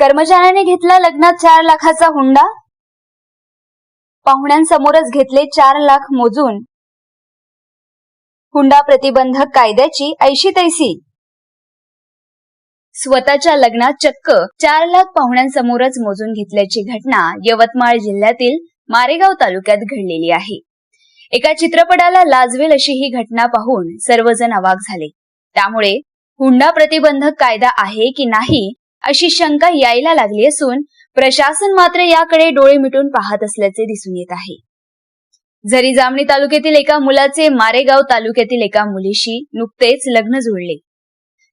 कर्मचाऱ्याने घेतला लग्नात चार लाखाचा हुंडा? पाहुण्यांसमोरच घेतले चार लाख मोजून. हुंडा प्रतिबंधक कायद्याची ऐशी तैसी स्वतःच्या लग्नात चक्क चार लाख पाहुण्यांसमोरच मोजून घेतल्याची घटना यवतमाळ जिल्ह्यातील मारेगाव तालुक्यात घडलेली आहे. एका चित्रपटाला लाजवेल अशी ही घटना पाहून सर्वजण अवाक झाले. त्यामुळे हुंडा प्रतिबंधक कायदा आहे की नाही अशी शंका यायला लागली असून प्रशासन मात्र याकडे डोळे मिटून पाहत असल्याचे दिसून येत आहे. जरी जामणी तालुक्यातील एका मुलाचे मारेगाव तालुक्यातील एका मुलीशी नुकतेच लग्न जुळले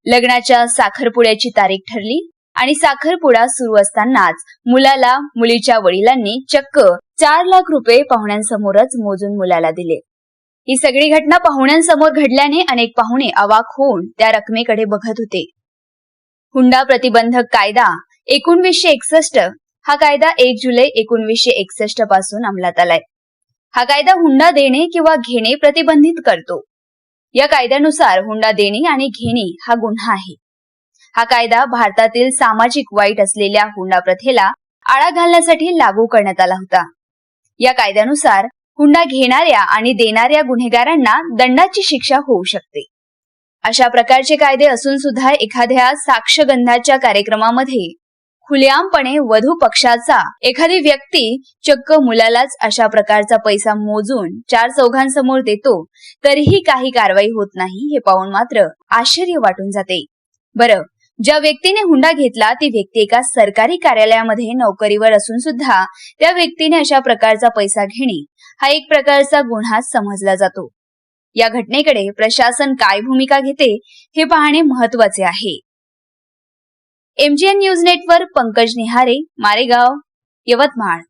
लग्नाच्या साखरपुड्याची तारीख ठरली आणि साखरपुडा सुरू असतानाच मुलाला मुलीच्या वडिलांनी चक्क चार लाख रुपये पाहुण्यांसमोरच मोजून मुलाला दिले. ही सगळी घटना पाहुण्यांसमोर घडल्याने अनेक पाहुणे अवाक होऊन त्या रकमेकडे बघत होते. हुंडा प्रतिबंधक कायदा एकोणवीसशे एकसष्ट. हा कायदा एक जुलै एकोणवीसशे एकसष्टपासून अंमलात आलाय. हा कायदा हुंडा देणे किंवा घेणे प्रतिबंधित करतो. या कायद्यानुसार हुंडा देणे आणि घेणे हा गुन्हा आहे. हा कायदा भारतातील सामाजिक वाईट असलेल्या हुंडा प्रथेला आळा घालण्यासाठी लागू करण्यात आला होता. या कायद्यानुसार हुंडा घेणाऱ्या आणि देणाऱ्या गुन्हेगारांना दंडाची शिक्षा होऊ शकते. अशा प्रकारचे कायदे असून सुद्धा एखाद्या साक्षगंधाच्या कार्यक्रमामध्ये खुलेआमपणे वधू पक्षाचा एखादी व्यक्ती चक्क मुलालाच अशा प्रकारचा पैसा मोजून चार चौघांसमोर देतो तरीही काही कारवाई होत नाही हे पाहून मात्र आश्चर्य वाटून जाते. बरं ज्या व्यक्तीने हुंडा घेतला ती व्यक्ती एका सरकारी कार्यालयामध्ये नोकरीवर असून सुद्धा त्या व्यक्तीने अशा प्रकारचा पैसा घेणे हा एक प्रकारचा गुन्हा समजला जातो. या घटनेकडे प्रशासन काय भूमिका घेते हे पाहणे महत्त्वाचे आहे. एमजीएन न्यूज नेटवर्क पंकज निहारे मारेगाव यवतमाळ.